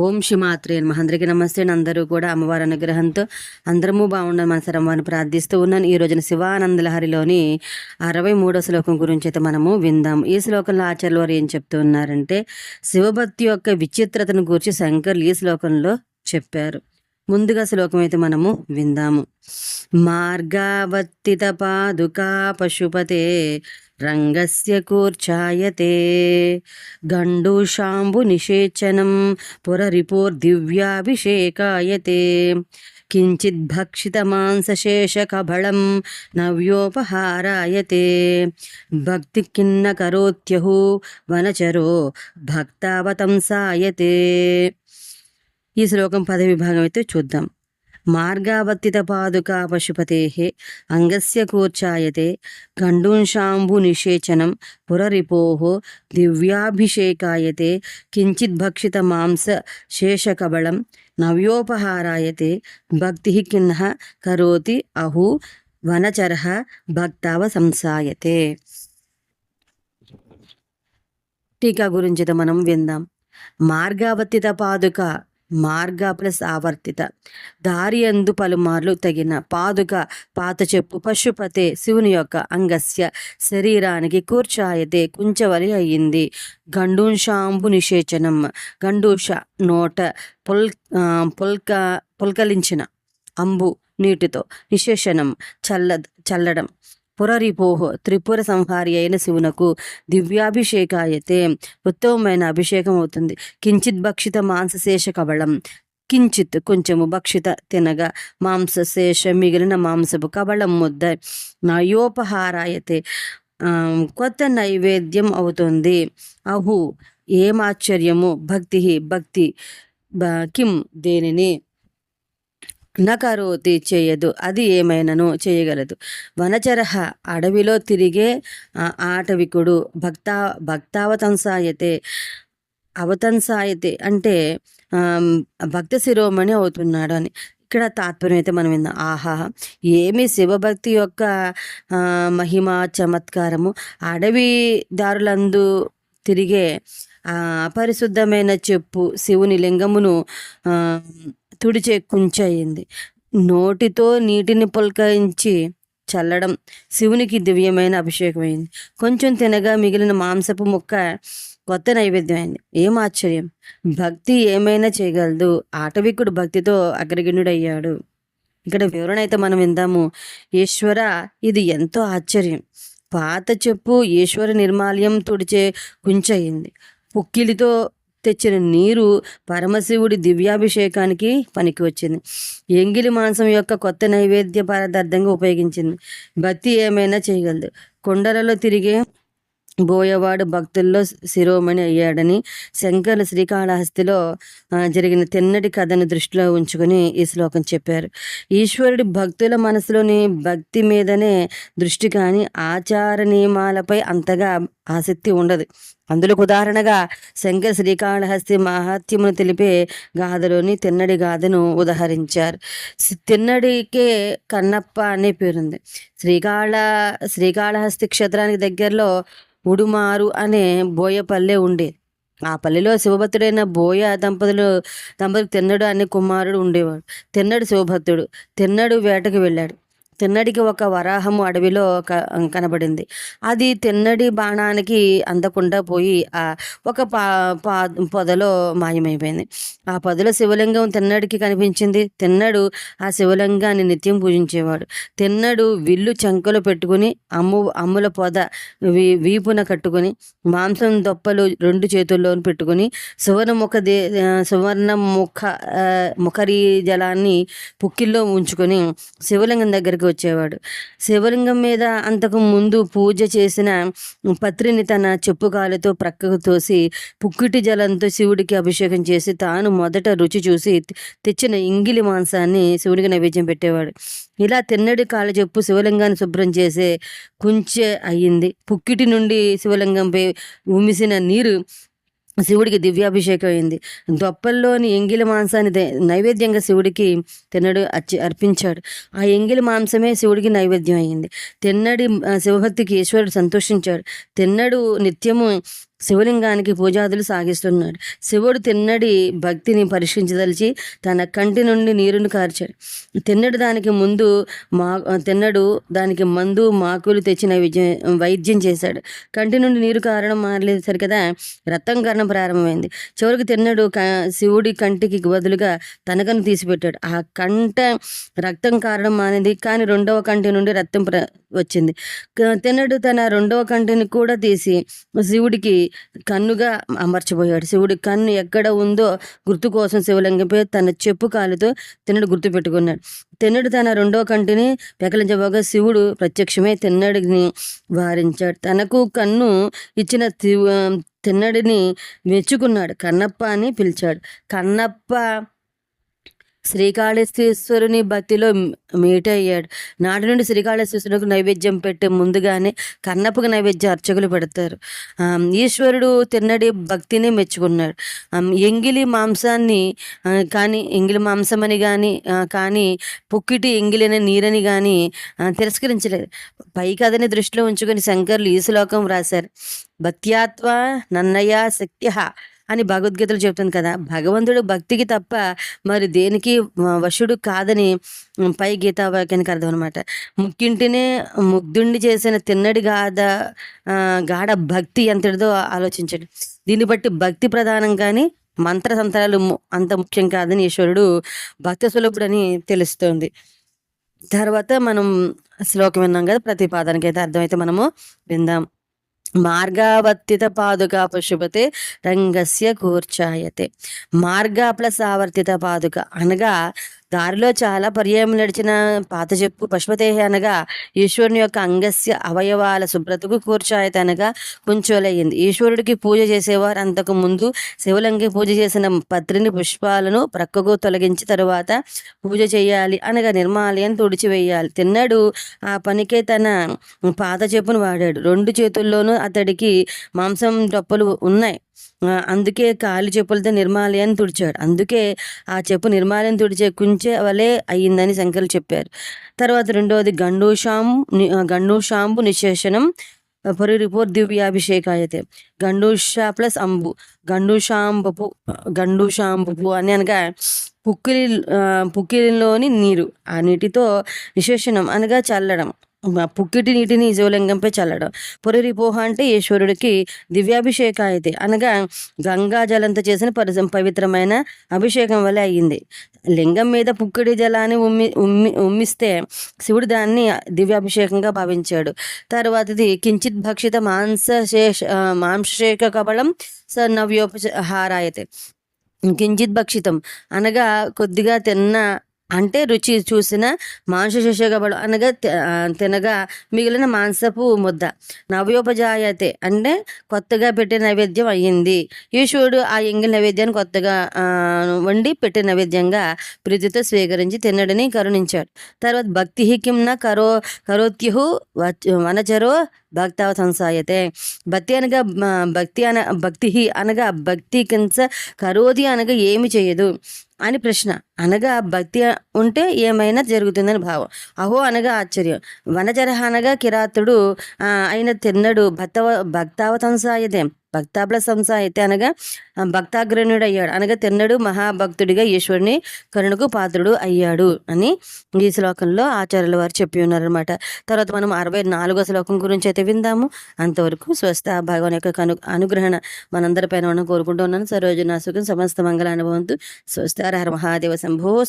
ఓం శ్రీమాత్రే నమః. అందరికీ నమస్తే. అందరూ కూడా అమ్మవారి అనుగ్రహంతో అందరము బాగుండాలి మన సరమ్మని ప్రార్థిస్తూ ఉన్నాను. ఈ రోజున శివానందలహరిలోని అరవై మూడో శ్లోకం గురించి అయితే మనము విందాం. ఈ శ్లోకంలో ఆచార్యులు వారు ఏం చెప్తూ ఉన్నారంటే శివభక్తి యొక్క విచిత్రతను గురించి శంకర్లు ఈ శ్లోకంలో చెప్పారు. ముందుగా శ్లోకం అయితే మనము విందాము. మార్గావర్తిత పాదుకా పశుపతే రంగస్య కూర్చాయతే. గండూషాంబు నిషేచనం పురరిపోర్దివ్యాభిషేకాయతే కించిద్భక్షితమాంసశేషకబళం నవ్యోపహారాయతే. భక్తి కిన్న కరోత్యహు వనచరో భక్తావతంసాయతే. ఈ శ్లోకం పదవి విభాగం అయితే చూద్దాం. మార్గావర్తిత పాదుకా పశుపతే అంగస్య కూర్చాయతే గండూంశాంబు నిషేచనం పురరిపో దివ్యాభిషేకాయతే కించిద్భక్షిత మాంస శేషకబళం నవ్యోపహారాయతే భక్తి కిన్న కరోతి అహు వనచర భక్తావ సంసాయతే. టీకా గురించి మనం విందాం. మార్గావర్తిత పాదుక మార్గ ప్లస్ ఆవర్తిత దారి అందు పలుమార్లు తగిన పాదుక పాత చెప్పు పశుపతే శివుని యొక్క అంగస్య శరీరానికి కూర్చాయతే కుంచవలి అయ్యింది. గండూషాంబు నిషేచనం గండూష నోట పుల్ పుల్క పుల్కలించిన అంబు నీటితో నిశేషణం చల్ల చల్లడం. పురరిపోహ త్రిపుర సంహారి అయిన శివునకు దివ్యాభిషేకాయతే ఉత్తమమైన అభిషేకం అవుతుంది కించిత్ భక్షిత మాంసశేష కబళం కించిత్ కొంచెము భక్షిత తినగా. మాంసశేష మిగిలిన మాంసపు కబళం ముద్ద. నయోపహారాయతే. కొత్త నైవేద్యం అవుతుంది. అహు ఏమాశ్చర్యము? భక్తి భక్తి కిం దేనిని? నకరోతి చేయదు అది ఏమైనను చేయగలదు. వనచరహ అడవిలో తిరిగే ఆటవికుడు భక్త భక్తావతంసాయతే అవతంసాయతే అంటే భక్త శిరోమణి అవుతున్నాడు అని. ఇక్కడ తాత్పర్యం అయితే మనం విన్నాం ఆహా ఏమి శివభక్తి యొక్క మహిమ చమత్కారము? అడవి దారులందు తిరిగే అపరిశుద్ధమైన చెప్పు శివుని లింగమును తుడిచే కుంచయింది నోటితో నీటిని పుల్కరించి చల్లడం శివునికి దివ్యమైన అభిషేకమైంది. కొంచెం తినగా మిగిలిన మాంసపు ముక్క కొత్త నైవేద్యమైంది. ఏం ఆశ్చర్యం? భక్తి ఏమైనా చేయగలదు. ఆటవికుడు భక్తితో అగ్రగిణుడయ్యాడు ఇక్కడ వివరణ అయితే మనం విందాము. ఈశ్వర ఇది ఎంతో ఆశ్చర్యం. పాత చెప్పు ఈశ్వర నిర్మాల్యం తుడిచే కుంచయింది పుక్కిలితో తెచ్చిన నీరు పరమశివుడి దివ్యాభిషేకానికి పనికి వచ్చింది ఎంగిలి మాంసం యొక్క కొత్త నైవేద్య పదార్థంగా ఉపయోగించింది. భక్తి ఏమైనా చేయగలదు. కొండలలో తిరిగే బోయవాడు భక్తుల్లో శిరోమణి అయ్యాడని శంకర్ శ్రీకాళహస్తిలో జరిగిన తిన్నటి కథను దృష్టిలో ఉంచుకొని ఈ శ్లోకం చెప్పారు. ఈశ్వరుడి భక్తుల మనసులోని భక్తి మీదనే దృష్టి కానీ ఆచార నియమాలపై అంతగా ఆసక్తి ఉండదు. అందులో ఉదాహరణగా శంకర శ్రీకాళహస్తి మహాత్యమును తెలిపే గాథలోని తిన్నడి గాథను ఉదహరించారు. తిన్నడికే కన్నప్ప అనే పేరుంది. శ్రీకాళ శ్రీకాళహస్తి క్షేత్రానికి దగ్గరలో ఉడుమారు అనే బోయ పల్లె ఉండేది ఆ పల్లెలో శివభక్తుడైన బోయ దంపతులు దంపతులు తిన్నడు అనే కుమారుడు ఉండేవాడు. తిన్నడు శివభక్తుడు. తిన్నడు వేటకు వెళ్ళాడు. తిన్నడికి ఒక వరాహము అడవిలో క కనబడింది. అది తిన్నడి బాణానికి అందకుండా పోయి ఆ ఒక పా పా పొదలో మాయమైపోయింది. ఆ పొదలో శివలింగం తిన్నడికి కనిపించింది. తిన్నడు ఆ శివలింగాన్ని నిత్యం పూజించేవాడు. తిన్నడు విల్లు చంకలో పెట్టుకుని అమ్ము అమ్ముల పొద వీ వీపున కట్టుకుని మాంసం దొప్పలు రెండు చేతుల్లో పెట్టుకుని సువర్ణ ముఖ దే సువర్ణ ముఖ ముఖరీ జలాన్ని పుక్కిల్లో ఉంచుకొని శివలింగం దగ్గరికి వచ్చేవాడు శివలింగం మీద అంతకు ముందు పూజ చేసిన పత్రిని తన చెప్పు కాలుతో ప్రక్కకు తోసి పుక్కిటి జలంతో శివుడికి అభిషేకం చేసి తాను మొదట రుచి చూసి తెచ్చిన ఇంగిలి మాంసాన్ని శివుడికి నైవేద్యం పెట్టేవాడు. ఇలా తిన్నడి కాళ్ళ చెప్పు శివలింగాన్ని శుభ్రం చేసే కుంచె అయ్యింది. పుక్కిటి నుండి శివలింగంపై ఉమిసిన నీరు శివుడికి దివ్యాభిషేకం అయింది. దొప్పల్లోని ఎంగిలి మాంసాన్ని దే- నైవేద్యంగా శివుడికి తిన్నడు అర్చి అర్పించాడు. ఆ ఎంగిలి మాంసమే శివుడికి నైవేద్యం అయింది. తిన్నడి శివభక్తికి ఈశ్వరుడు సంతోషించాడు. తిన్నడు నిత్యము శివలింగానికి పూజాదులు సాగిస్తున్నాడు. శివుడు తిన్నడి భక్తిని పరీక్షించదలిచి తన కంటి నుండి నీరును కార్చాడు. తిన్నడు దానికి ముందు మా తిన్నడు దానికి మందు మాకులు తెచ్చిన విజయ వైద్యం చేశాడు. కంటి నుండి నీరు కారణం మారలేదు సరికదా రక్తం కారణం ప్రారంభమైంది. చివరికి తిన్నడు క శివుడి కంటికి బదులుగా తనకను తీసిపెట్టాడు. ఆ కంట రక్తం కారణం మానేది కానీ రెండవ కంటి నుండి రక్తం ప్ర వచ్చింది. తిన్నడు తన రెండవ కంటిని కూడా తీసి శివుడికి కన్నుగా అమర్చబోయాడు. శివుడి కన్ను ఎక్కడ ఉందో గుర్తు కోసం శివలింగంపై తన చెప్పు కాలుతో తిన్నడు గుర్తు పెట్టుకున్నాడు. తిన్నడు తన రెండో కంటిని పెకలించబోగా శివుడు ప్రత్యక్షమే తిన్నడిని వారించాడు. తనకు కన్ను ఇచ్చిన తిన్నడిని మెచ్చుకున్నాడు. కన్నప్ప అని పిలిచాడు. కన్నప్ప శ్రీకాళేశ్వరుని భక్తిలో మీట్ అయ్యాడు నాటి నుండి శ్రీకాళేశ్వరునికి నైవేద్యం పెట్టే ముందుగానే కన్నప్పకు నైవేద్యం అర్చకులు పెడతారు. ఈశ్వరుడు తిన్నడి భక్తిని మెచ్చుకున్నాడు. ఎంగిలి మాంసాన్ని కానీ ఎంగిలి మాంసం అని కానీ కానీ పుక్కిటి ఎంగిలిన నీరని కానీ తిరస్కరించలేదు. పై కథని దృష్టిలో ఉంచుకొని శంకర్లు ఈ శ్లోకం రాశారు భక్త్యాత్వ నన్నయ శక్త్య అని భగవద్గీతలు చెప్తుంది కదా. భగవంతుడు భక్తికి తప్ప మరి దేనికి వశుడు కాదని పై గీతా వాక్యానికి అర్థం అనమాట ముక్కింటినే ముగ్ధుండి చేసిన తిన్నడి గాథ గాఢ భక్తి ఎంతటిదో ఆలోచించండి. దీన్ని బట్టి భక్తి ప్రధానం కానీ మంత్రతంత్రాలు సంతరాలు అంత ముఖ్యం కాదని ఈశ్వరుడు భక్త సులభుడని తెలుస్తుంది. తర్వాత మనం శ్లోకం విన్నాం కదా ప్రతిపాదనకైతే అర్థమైతే మనము విందాం. మార్గావర్తిత పాదుక పశుపతే రంగస్య కూర్చాయతే మార్గా ప్లస్ ఆవర్తిత పాదుక అనగా దారిలో చాలా పర్యాయం నడిచిన పాత చెప్పు పశుపతేహి అనగా ఈశ్వరుని యొక్క అంగస్య అవయవాల శుభ్రతకు కూర్చాయతనగా కుంచోలయ్యింది. ఈశ్వరుడికి పూజ చేసేవారు అంతకు ముందు శివలింగి పూజ చేసిన పత్రిని పుష్పాలను ప్రక్కకు తొలగించి తరువాత పూజ చేయాలి అనగా నిర్మాలయం తుడిచివేయాలి. తిన్నాడు ఆ పనికే తన పాత చెప్పును వాడాడు. రెండు చేతుల్లోనూ అతడికి మాంసం డొప్పలు ఉన్నాయి. అందుకే కాలి చెప్పులతో నిర్మాలయాన్ని తుడిచాడు. అందుకే ఆ చెప్పు నిర్మాలయం తుడిచే కుంచే వలె అయ్యిందని శంకర్లు చెప్పారు. తర్వాత రెండవది గండూషాం గండూషాంబు నిశేషణం పరిరిపోర్ దివ్యాభిషేకాయతే. గండూష ప్లస్ అంబు. గండూషాంబపు గండూషాంబపు అని అనగా పుక్కిలి పుక్కిలిలోని నీరు. ఆ నీటితో విశేషణం అనగా చల్లడం. పుక్కిటి నీటిని శివలింగంపై చల్లడం. పురరిపోహ అంటే ఈశ్వరుడికి దివ్యాభిషేక అయితే అనగా గంగా జలంతో చేసిన పరిస పవిత్రమైన అభిషేకం వల్ల అయ్యింది. లింగం మీద పుక్కిడి జలాన్ని ఉమ్మి ఉమ్మి ఉమ్మిస్తే శివుడు దాన్ని దివ్యాభిషేకంగా భావించాడు. తర్వాతది కించిత్ భక్షిత మాంసశేష మాంసశేఖ కబళం స నవ్యోపహారాయతే కించిత్ భక్షితం. అనగా కొద్దిగా తిన్న అంటే రుచి చూసిన మాంసశేషకబడు అనగా తి- తినగా మిగిలిన మాంసపు ముద్ద. నవ్యోపజాయతే అంటే కొత్తగా పెట్టే నైవేద్యం అయ్యింది. ఈశ్వరుడు ఆ ఎంగిలి నైవేద్యాన్ని కొత్తగా వండి పెట్టే నైవేద్యంగా ప్రీతితో స్వీకరించి తినడని కరుణించాడు. తర్వాత భక్తి కరో కరోత్యు వనచరో భక్తావ సంసాయతే. భక్తి అనగా భక్తి అన భక్తి అనగా భక్తి కింద కరోది అనగా ఏమి చేయదు అని ప్రశ్న. అనగా భక్తి ఉంటే ఏమైనా జరుగుతుందని భావం. అహో అనగా ఆశ్చర్యం. వనజరహ అనగా కిరాతుడు అయిన తిన్నడు భక్తవ భక్తావతంసాయతే భక్తాప్ల అయితే అనగా భక్తాగ్రణుడు అయ్యాడు అనగా తిన్నడు మహాభక్తుడిగా ఈశ్వరుని కరుణకు పాత్రుడు అయ్యాడు అని ఈ శ్లోకంలో ఆచార్యుల వారు చెప్పి ఉన్నారనమాట తర్వాత మనం అరవై నాలుగో శ్లోకం గురించి అయితే విందాము. అంతవరకు స్వస్థ భగవాన్ యొక్క కను అనుగ్రహణ మనందరిపైన మనం కోరుకుంటూ ఉన్నాను. సరోజన సుఖం సమస్త మంగళ అనుభవంతో స్వస్థ హర మహాదేవ శంభో